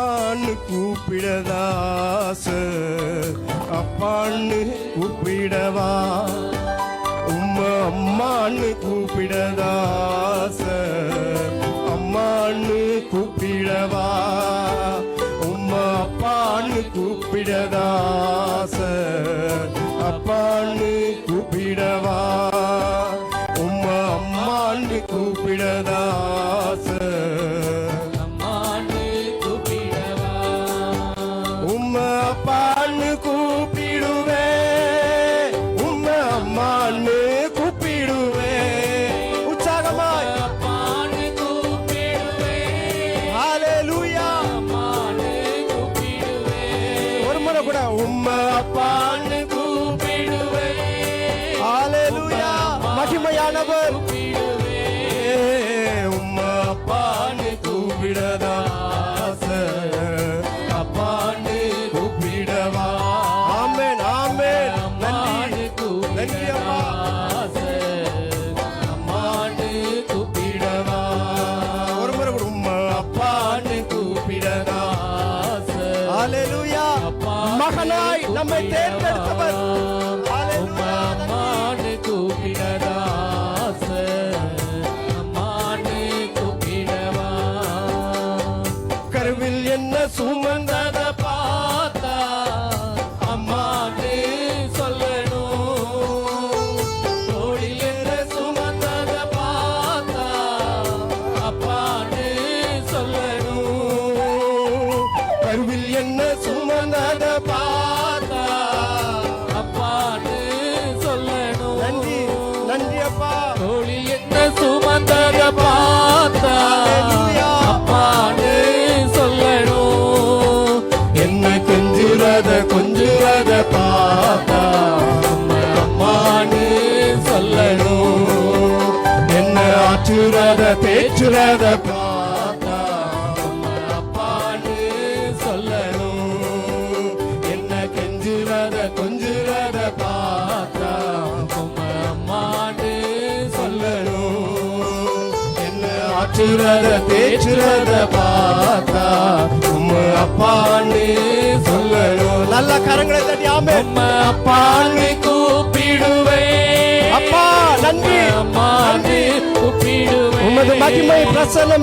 அப்பான்னு கூப்பிடதாச அப்பான்னு கூப்பிடவா? உம்மா அம்மான்னு கூப்பிடதாச அம்மான்னு கூப்பிடவா? உம்மா அப்பான்னு கூப்பிடதாச அப்பான்னு அப்பான்னு கூப்பிடுவேன். ஹalleluya. மகிமையானவர். உம்ம அப்பான்னு கூப்பிடதாச அப்பான்னு கூப்பிடவா. ஆமென் ஆமென். நன்றி நன்றி மகனாய் நம்மை தேர்ந்தெடுத்தவர். கருவில் என்ன சுமந்தத பார்த்தா அம்மான்னு சொல்லணும். தோளில் என்ன சுமந்தத பார்த்தா அப்பான்னு சொல்லணும். கருவில் என்ன சுமந்தத பார்த்தா அப்பான்னு சொல்லணும். நன்றி நன்றி அப்பா. தோளில் என்ன சுமந்தத பார்த்தா. அப்பான்னு சொல்லணும். என்ன கொஞ்சுறத கொஞ்சுறத பார்த்தா அம்மான்னு சொல்லணும். என்ன ஆற்றுறத தேற்றுறத பார்த்தா ஆற்றுறத தேற்றுறத பார்த்தா உம்ம அப்பான்னு சொல்லணும். நல்ல கரங்களை தட்டி ஆமே. அம்மா அப்பான்னு கூப்பிடுவேன். அப்பா நன்றி. அம்மான்னு கூப்பிடுவேன். உமது மகிமை பிரசனம்